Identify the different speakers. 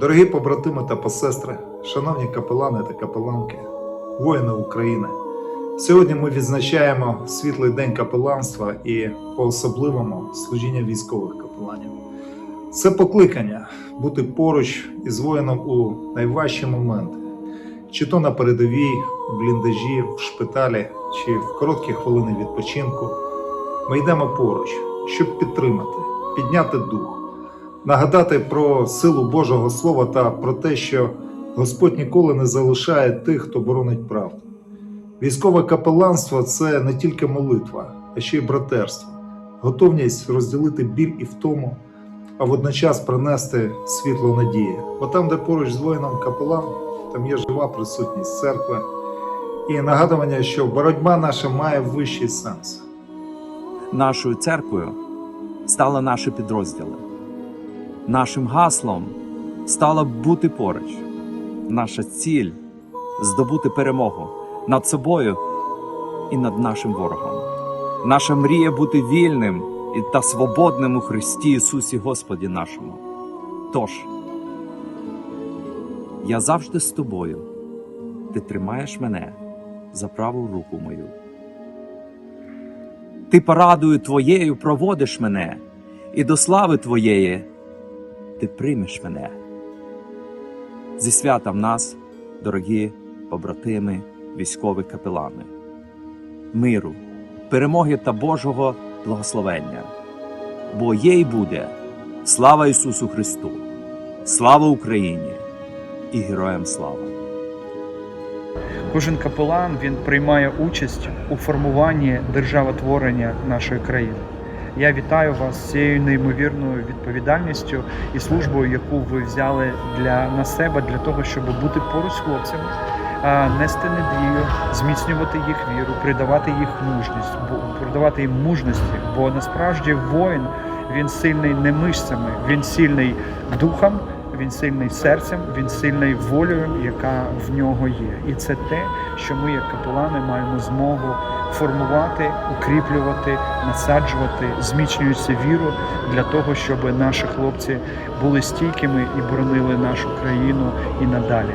Speaker 1: Дорогі побратими та посестри, шановні капелани та капеланки, воїни України. Сьогодні ми відзначаємо світлий день капеланства і по-особливому служіння військових капеланів. Це покликання бути поруч із воїном у найважчі моменти, чи то на передовій, у бліндажі, в шпиталі, чи в короткі хвилини відпочинку. Ми йдемо поруч, щоб підтримати, підняти дух, нагадати про силу Божого Слова та про те, що Господь ніколи не залишає тих, хто боронить правду. Військове капеланство це не тільки молитва, а ще й братерство, готовність розділити біль і втому, а водночас принести світло надії. Бо там, де поруч з воїном капелан, там є жива присутність церкви і нагадування, що боротьба наша має вищий сенс.
Speaker 2: Нашою церквою стали наші підрозділи. Нашим гаслом стало бути поруч. Наша ціль здобути перемогу над собою і над нашим ворогом. Наша мрія бути вільним та свободним у Христі Ісусі Господі нашому. Тож, я завжди з тобою. Ти тримаєш мене за праву руку мою. Ти порадою твоєю проводиш мене, і до слави твоєї ти приймеш мене. Зі святом нас, дорогі побратими, військові капелани, миру, перемоги та Божого благословення. Бо є й буде слава Ісусу Христу, слава Україні і героям слава!
Speaker 3: Кожен капелан він приймає участь у формуванні державотворення нашої країни. Я вітаю вас з цією неймовірною відповідальністю і службою, яку ви взяли для на себе для того, щоб бути поруч з хлопцями, нести надію, зміцнювати їх віру, придавати їх мужність, придавати їм мужності. Бо насправді воїн він сильний не мишцями, він сильний духом, він сильний серцем, він сильний волею, яка в нього є. І це те, що ми, як капелани, маємо змогу формувати, укріплювати, насаджувати, зміцнюючи віру для того, щоб наші хлопці були стійкими і боронили нашу країну і надалі.